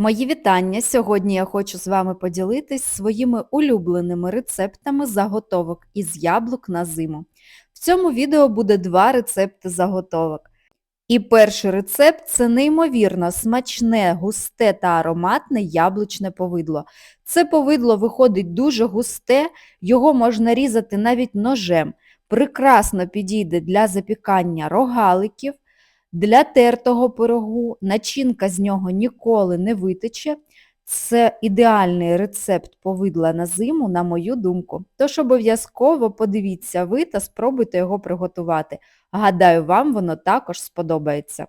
Мої вітання! Сьогодні я хочу з вами поділитись своїми улюбленими рецептами заготовок із яблук на зиму. В цьому відео буде два рецепти заготовок. І перший рецепт це неймовірно смачне, густе та ароматне яблучне повидло. Це повидло виходить дуже густе, його можна різати навіть ножем. Прекрасно підійде для запікання рогаликів, для тертого пирогу, начинка з нього ніколи не витече. Це ідеальний рецепт повидла на зиму, на мою думку. Тож обов'язково подивіться ви та спробуйте його приготувати. Гадаю, вам воно також сподобається.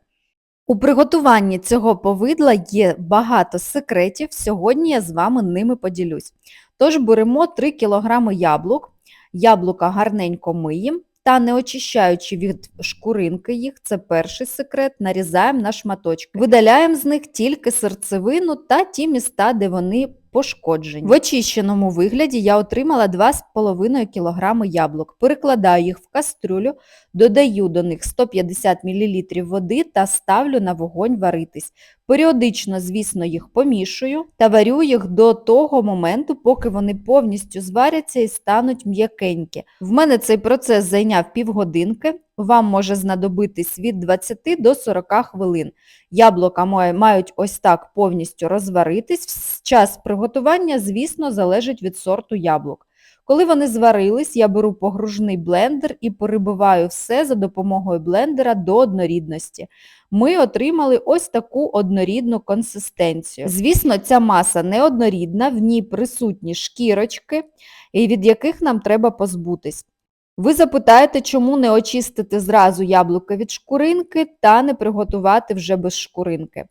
У приготуванні цього повидла є багато секретів, сьогодні я з вами ними поділюсь. Тож беремо 3 кг яблук, яблука гарненько миємо та не очищаючи від шкуринки їх, це перший секрет, нарізаємо на шматочки. Видаляємо з них тільки серцевину та ті міста, де вони пошкоджені. В очищеному вигляді я отримала 2,5 кг яблук. Перекладаю їх в кастрюлю, додаю до них 150 мл води та ставлю на вогонь варитись. Періодично, звісно, їх помішую та варю їх до того моменту, поки вони повністю зваряться і стануть м'якенькі. В мене цей процес зайняв півгодинки, вам може знадобитись від 20 до 40 хвилин. Яблука мають ось так повністю розваритись. Час приготування, звісно, залежить від сорту яблук. Коли вони зварились, я беру погружний блендер і перебиваю все за допомогою блендера до однорідності. Ми отримали ось таку однорідну консистенцію. Звісно, ця маса не однорідна, в ній присутні шкірочки, від яких нам треба позбутись. Ви запитаєте, чому не очистити зразу яблука від шкуринки та не приготувати вже без шкуринки.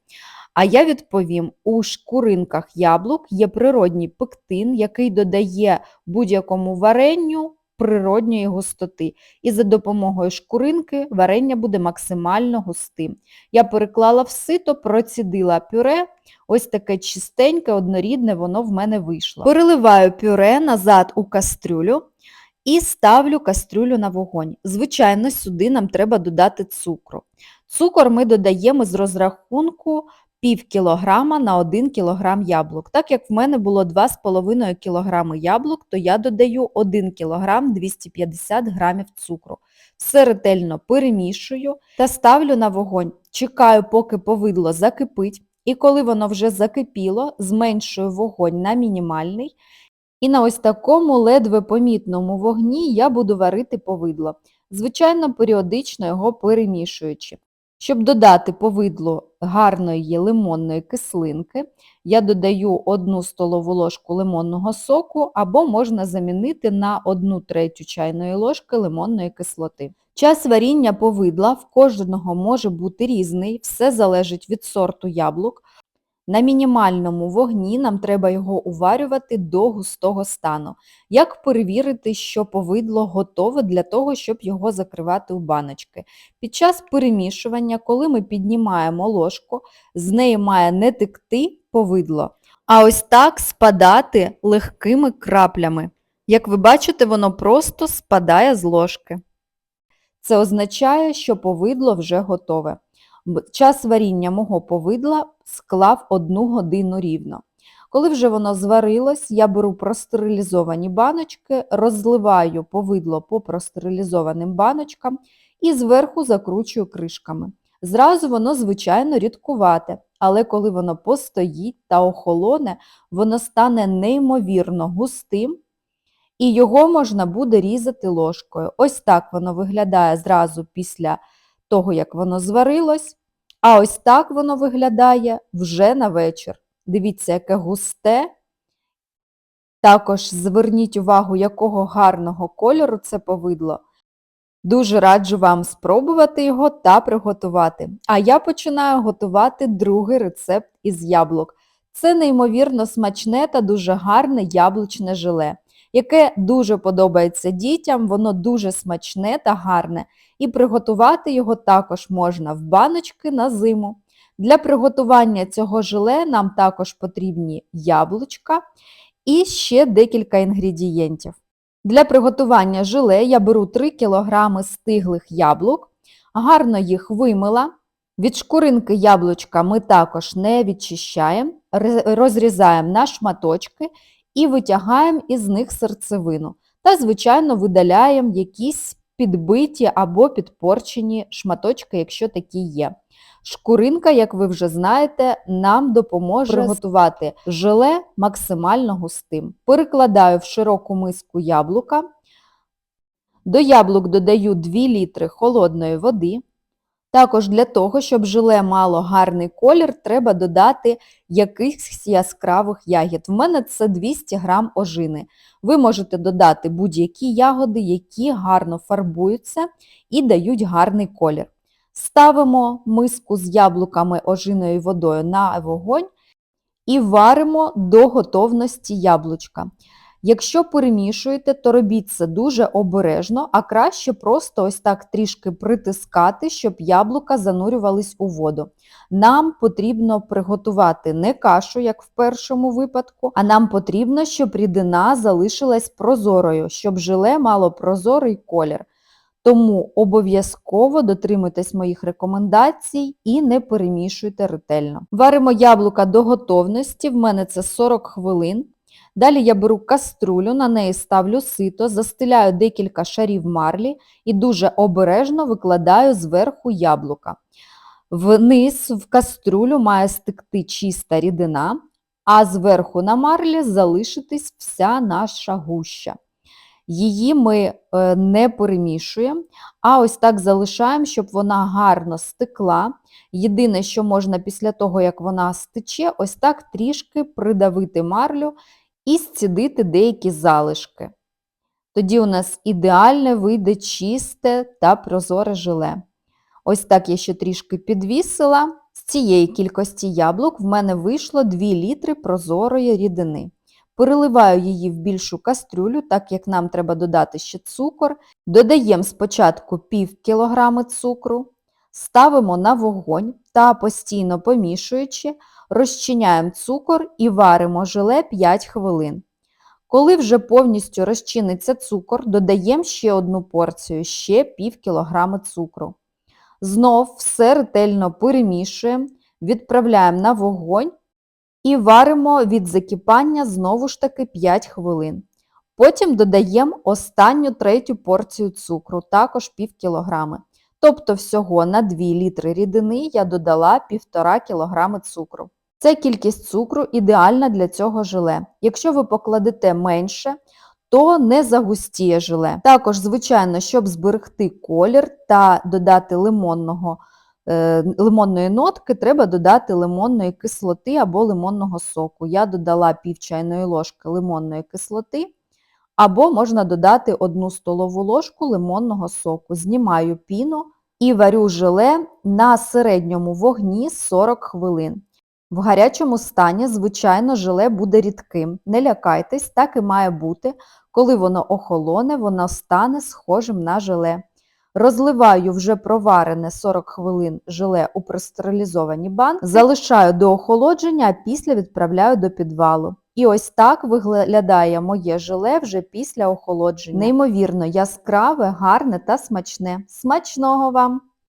А я відповім, у шкуринках яблук є природній пектин, який додає будь-якому варенню природньої густоти. І за допомогою шкуринки варення буде максимально густим. Я переклала в сито, процідила пюре, ось таке чистеньке, однорідне воно в мене вийшло. Переливаю пюре назад у кастрюлю. І ставлю кастрюлю на вогонь. Звичайно, сюди нам треба додати цукру. Цукор ми додаємо з розрахунку пів кілограма на 1 кілограм яблук. Так як в мене було 2,5 кг яблук, то я додаю 1 кг 250 г цукру. Все ретельно перемішую та ставлю на вогонь. Чекаю, поки повидло закипить, і коли воно вже закипіло, зменшую вогонь на мінімальний. І на ось такому ледве помітному вогні я буду варити повидло, звичайно, періодично його перемішуючи. Щоб додати повидлу гарної лимонної кислинки, я додаю 1 столову ложку лимонного соку або можна замінити на 1 третю чайної ложки лимонної кислоти. Час варіння повидла в кожного може бути різний, все залежить від сорту яблук. На мінімальному вогні нам треба його уварювати до густого стану. Як перевірити, що повидло готове для того, щоб його закривати у баночки? Під час перемішування, коли ми піднімаємо ложку, з неї має не текти повидло, а ось так спадати легкими краплями. Як ви бачите, воно просто спадає з ложки. Це означає, що повидло вже готове. Час варіння мого повидла склав одну годину рівно. Коли вже воно зварилось, я беру простерилізовані баночки, розливаю повидло по простерилізованим баночкам і зверху закручую кришками. Зразу воно, звичайно, рідкувате, але коли воно постоїть та охолоне, воно стане неймовірно густим, і його можна буде різати ложкою. Ось так воно виглядає зразу після того, як воно зварилось. А ось так воно виглядає вже на вечір. Дивіться, яке густе. Також зверніть увагу, якого гарного кольору це повидло. Дуже раджу вам спробувати його та приготувати. А я починаю готувати другий рецепт із яблук. Це неймовірно смачне та дуже гарне яблучне желе яке дуже подобається дітям, воно дуже смачне та гарне. І приготувати його також можна в баночки на зиму. Для приготування цього желе нам також потрібні яблучка і ще декілька інгредієнтів. Для приготування желе я беру 3 кг стиглих яблук, гарно їх вимила, Від шкуринки яблучка ми також не відчищаємо, розрізаємо на шматочки і витягаємо із них серцевину. Та, звичайно, видаляємо якісь підбиті або підпорчені шматочки, якщо такі є. Шкуринка, як ви вже знаєте, нам допоможе приготувати желе максимально густим. Перекладаю в широку миску яблука. До яблук додаю 2 літри холодної води. Також для того, щоб желе мало гарний колір, треба додати якихось яскравих ягід. В мене це 200 грам ожини. Ви можете додати будь-які ягоди, які гарно фарбуються і дають гарний колір. Ставимо миску з яблуками, ожиною і водою на вогонь і варимо до готовності яблучка. Якщо перемішуєте, то робіть це дуже обережно, а краще просто ось так трішки притискати, щоб яблука занурювались у воду. Нам потрібно приготувати не кашу, як в першому випадку, а нам потрібно, щоб рідина залишилась прозорою, щоб желе мало прозорий колір. Тому обов'язково дотримуйтесь моїх рекомендацій і не перемішуйте ретельно. Варимо яблука до готовності, в мене це 40 хвилин. Далі я беру каструлю, на неї ставлю сито, застеляю декілька шарів марлі і дуже обережно викладаю зверху яблука. Вниз в каструлю має стекти чиста рідина, а зверху на марлі залишитись вся наша гуща. Її ми е, не перемішуємо, а ось так залишаємо, щоб вона гарно стекла. Єдине, що можна після того, як вона стече, ось так трішки придавити марлю і зцідити деякі залишки. Тоді у нас ідеальне вийде чисте та прозоре желе. Ось так я ще трішки підвісила. З цієї кількості яблук в мене вийшло 2 літри прозорої рідини. Переливаю її в більшу кастрюлю, так як нам треба додати ще цукор. Додаємо спочатку пів кілограми цукру, ставимо на вогонь та постійно помішуючи, розчиняємо цукор і варимо желе 5 хвилин. Коли вже повністю розчиниться цукор, додаємо ще одну порцію, ще пів кілограми цукру. Знов все ретельно перемішуємо, відправляємо на вогонь і варимо від закипання знову ж таки 5 хвилин. Потім додаємо останню третю порцію цукру, також пів кілограми. Тобто всього на 2 літри рідини я додала 1,5 кг цукру. Ця кількість цукру ідеальна для цього желе. Якщо ви покладете менше, то не загустіє желе. Також, звичайно, щоб зберегти колір та додати лимонного, е, лимонної нотки, треба додати лимонної кислоти або лимонного соку. Я додала пів чайної ложки лимонної кислоти, або можна додати 1 столову ложку лимонного соку. Знімаю піну і варю желе на середньому вогні 40 хвилин. В гарячому стані, звичайно, желе буде рідким. Не лякайтесь, так і має бути. Коли воно охолоне, воно стане схожим на желе. Розливаю вже проварене 40 хвилин желе у простерилізовані банки, залишаю до охолодження, а після відправляю до підвалу. І ось так виглядає моє желе вже після охолодження. Неймовірно яскраве, гарне та смачне. Смачного вам!